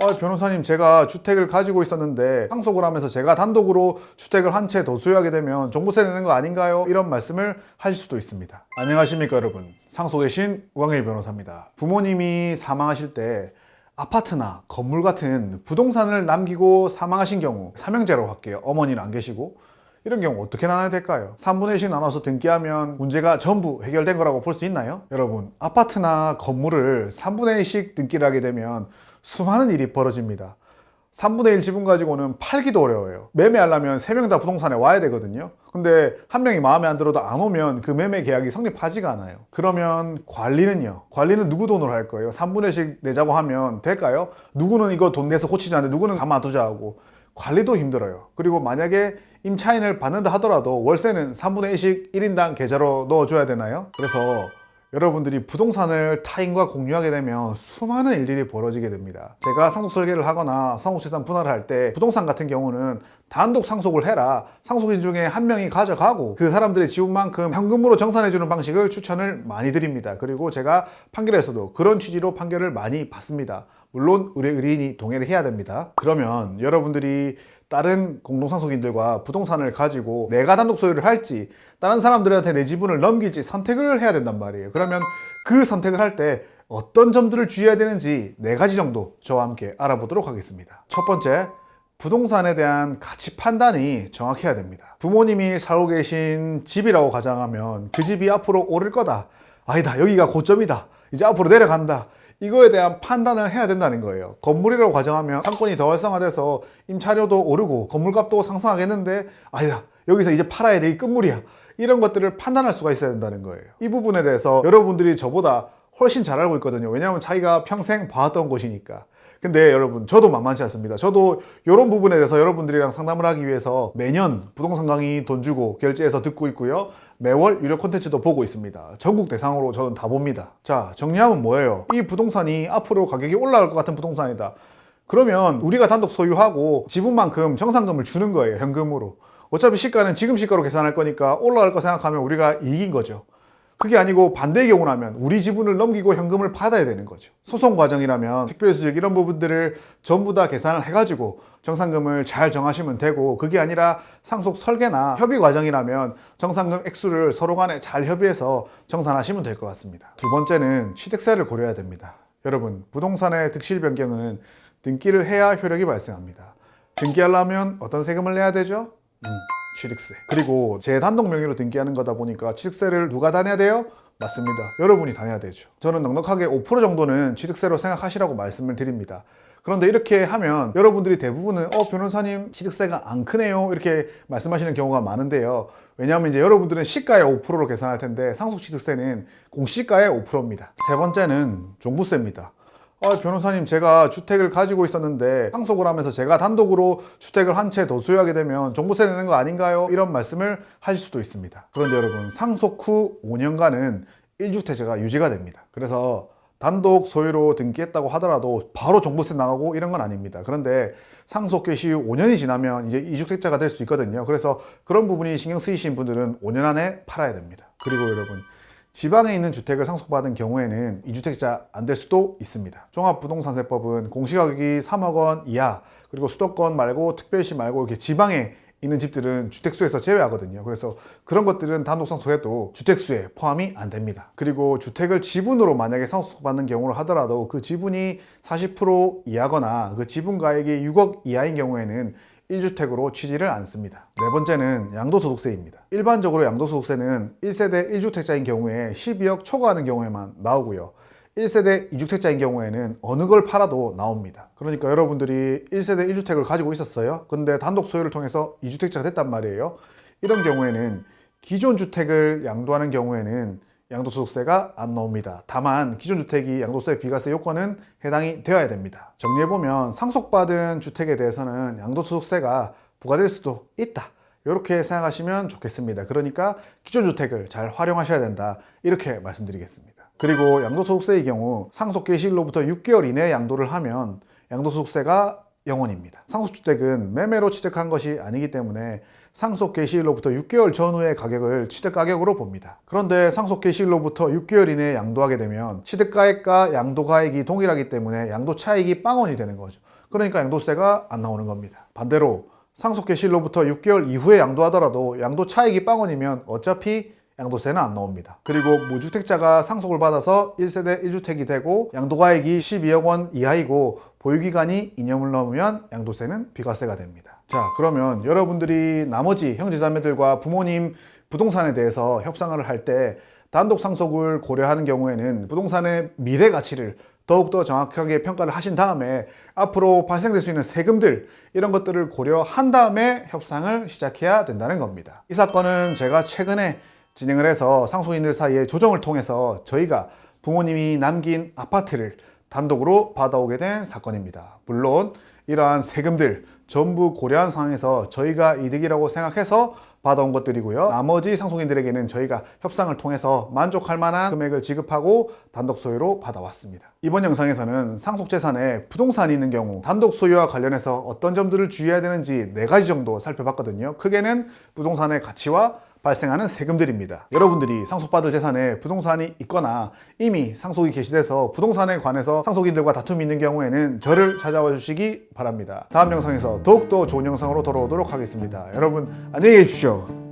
아, 변호사님, 제가 주택을 가지고 있었는데 상속을 하면서 제가 단독으로 주택을 한 채 더 소유하게 되면 종부세 내는 거 아닌가요? 이런 말씀을 하실 수도 있습니다. 안녕하십니까, 여러분. 상속의 신 우광일 변호사입니다. 부모님이 사망하실 때 아파트나 건물 같은 부동산을 남기고 사망하신 경우 삼형제로 할게요. 어머니는 안 계시고 이런 경우 어떻게 나눠야 될까요? 3분의 1씩 나눠서 등기하면 문제가 전부 해결된 거라고 볼 수 있나요? 여러분, 아파트나 건물을 3분의 1씩 등기를 하게 되면 수많은 일이 벌어집니다. 3분의 1 지분 가지고는 팔기도 어려워요. 매매하려면 3명 다 부동산에 와야 되거든요. 근데 한 명이 마음에 안 들어도 안 오면 그 매매 계약이 성립하지가 않아요. 그러면 관리는요? 관리는 누구 돈으로 할 거예요? 3분의 1씩 내자고 하면 될까요? 누구는 이거 돈 내서 고치자는데 누구는 가만두자 하고 관리도 힘들어요. 그리고 만약에 임차인을 받는다 하더라도 월세는 3분의 1씩 1인당 계좌로 넣어줘야 되나요? 그래서 여러분들이 부동산을 타인과 공유하게 되면 수많은 일들이 벌어지게 됩니다. 제가 상속 설계를 하거나 상속재산 분할을 할 때 부동산 같은 경우는 단독 상속을 해라. 상속인 중에 한 명이 가져가고 그 사람들의 지분만큼 현금으로 정산해주는 방식을 추천을 많이 드립니다. 그리고 제가 판결에서도 그런 취지로 판결을 많이 받습니다. 물론 의뢰 의뢰인이 동의를 해야 됩니다. 그러면 여러분들이 다른 공동상속인들과 부동산을 가지고 내가 단독 소유를 할지 다른 사람들한테 내 지분을 넘길지 선택을 해야 된단 말이에요. 그러면 그 선택을 할 때 어떤 점들을 주의해야 되는지 네 가지 정도 저와 함께 알아보도록 하겠습니다. 첫 번째, 부동산에 대한 가치 판단이 정확해야 됩니다. 부모님이 살고 계신 집이라고 가정하면 그 집이 앞으로 오를 거다. 아니다. 여기가 고점이다. 이제 앞으로 내려간다. 이거에 대한 판단을 해야 된다는 거예요. 건물이라고 가정하면 상권이 더 활성화돼서 임차료도 오르고 건물값도 상승하겠는데 아니다. 여기서 이제 팔아야 될 끝물이야. 이런 것들을 판단할 수가 있어야 된다는 거예요. 이 부분에 대해서 여러분들이 저보다 훨씬 잘 알고 있거든요. 왜냐하면 자기가 평생 봐왔던 곳이니까. 근데 여러분, 저도 만만치 않습니다. 저도 이런 부분에 대해서 여러분들이랑 상담을 하기 위해서 매년 부동산 강의 돈 주고 결제해서 듣고 있고요. 매월 유료 콘텐츠도 보고 있습니다. 전국 대상으로 저는 다 봅니다. 자, 정리하면 뭐예요? 이 부동산이 앞으로 가격이 올라갈 것 같은 부동산이다. 그러면 우리가 단독 소유하고 지분만큼 정상금을 주는 거예요, 현금으로. 어차피 시가는 지금 시가로 계산할 거니까 올라갈 거 생각하면 우리가 이긴 거죠. 그게 아니고 반대의 경우라면 우리 지분을 넘기고 현금을 받아야 되는 거죠. 소송 과정이라면 특별수익 이런 부분들을 전부 다 계산을 해가지고 정상금을 잘 정하시면 되고 그게 아니라 상속 설계나 협의 과정이라면 정상금 액수를 서로 간에 잘 협의해서 정산하시면 될 것 같습니다. 두 번째는 취득세를 고려해야 됩니다. 여러분 부동산의 득실 변경은 등기를 해야 효력이 발생합니다. 등기하려면 어떤 세금을 내야 되죠? 음, 취득세. 그리고 제 단독 명의로 등기하는 거다 보니까 취득세를 누가 다 내야 돼요? 맞습니다. 여러분이 다 내야 되죠. 저는 넉넉하게 5% 정도는 취득세로 생각하시라고 말씀을 드립니다. 그런데 이렇게 하면 여러분들이 대부분은 어 변호사님 취득세가 안 크네요 이렇게 말씀하시는 경우가 많은데요. 왜냐하면 이제 여러분들은 시가의 5%로 계산할 텐데 상속 취득세는 공시가의 5%입니다. 세 번째는 종부세입니다. 아, 변호사님, 제가 주택을 가지고 있었는데 상속을 하면서 제가 단독으로 주택을 한 채 더 소유하게 되면 종부세 내는 거 아닌가요? 이런 말씀을 하실 수도 있습니다. 그런데 여러분, 상속 후 5년간은 1주택자가 유지가 됩니다. 그래서 단독 소유로 등기했다고 하더라도 바로 종부세 나가고 이런 건 아닙니다. 그런데 상속 개시 후 5년이 지나면 이제 2주택자가 될 수 있거든요. 그래서 그런 부분이 신경 쓰이신 분들은 5년 안에 팔아야 됩니다. 그리고 여러분, 지방에 있는 주택을 상속받은 경우에는 2주택자 안 될 수도 있습니다. 종합부동산세법은 공시가격이 3억 원 이하 그리고 수도권 말고 특별시 말고 이렇게 지방에 있는 집들은 주택수에서 제외하거든요. 그래서 그런 것들은 단독 상속해도 주택수에 포함이 안 됩니다. 그리고 주택을 지분으로 만약에 상속받는 경우를 하더라도 그 지분이 40% 이하거나 그 지분 가액이 6억 이하인 경우에는 1주택으로 취지를 않습니다. 네 번째는 양도소득세입니다. 일반적으로 양도소득세는 1세대 1주택자인 경우에 12억 초과하는 경우에만 나오고요. 1세대 2주택자인 경우에는 어느 걸 팔아도 나옵니다. 그러니까 여러분들이 1세대 1주택을 가지고 있었어요. 근데 단독 소유를 통해서 2주택자가 됐단 말이에요. 이런 경우에는 기존 주택을 양도하는 경우에는 양도소득세가 안 나옵니다. 다만 기존 주택이 양도세 비과세 요건은 해당이 되어야 됩니다. 정리해보면 상속받은 주택에 대해서는 양도소득세가 부과될 수도 있다. 이렇게 생각하시면 좋겠습니다. 그러니까 기존 주택을 잘 활용하셔야 된다. 이렇게 말씀드리겠습니다. 그리고 양도소득세의 경우 상속 개시일로부터 6개월 이내에 양도를 하면 양도소득세가 0원입니다. 상속주택은 매매로 취득한 것이 아니기 때문에 상속 개시일로부터 6개월 전후의 가격을 취득 가격으로 봅니다. 그런데 상속 개시일로부터 6개월 이내에 양도하게 되면 취득 가액과 양도 가액이 동일하기 때문에 양도 차익이 빵원이 되는 거죠. 그러니까 양도세가 안 나오는 겁니다. 반대로 상속계 실로부터 6개월 이후에 양도하더라도 양도 차익이 빵원이면 어차피 양도세는 안 나옵니다. 그리고 무주택자가 상속을 받아서 1세대 1주택이 되고 양도가액이 12억 원 이하이고 보유기간이 2년을 넘으면 양도세는 비과세가 됩니다. 자, 그러면 여러분들이 나머지 형제자매들과 부모님 부동산에 대해서 협상을 할 때 단독 상속을 고려하는 경우에는 부동산의 미래 가치를 더욱더 정확하게 평가를 하신 다음에 앞으로 발생될 수 있는 세금들 이런 것들을 고려한 다음에 협상을 시작해야 된다는 겁니다. 이 사건은 제가 최근에 진행을 해서 상속인들 사이에 조정을 통해서 저희가 부모님이 남긴 아파트를 단독으로 받아오게 된 사건입니다. 물론 이러한 세금들 전부 고려한 상황에서 저희가 이득이라고 생각해서 받아온 것들이고요. 나머지 상속인들에게는 저희가 협상을 통해서 만족할 만한 금액을 지급하고 단독 소유로 받아왔습니다. 이번 영상에서는 상속 재산에 부동산이 있는 경우 단독 소유와 관련해서 어떤 점들을 주의해야 되는지 네 가지 정도 살펴봤거든요. 크게는 부동산의 가치와 발생하는 세금들입니다. 여러분들이 상속받을 재산에 부동산이 있거나 이미 상속이 개시돼서 부동산에 관해서 상속인들과 다툼이 있는 경우에는 저를 찾아와 주시기 바랍니다. 다음 영상에서 더욱더 좋은 영상으로 돌아오도록 하겠습니다. 여러분 안녕히 계십시오.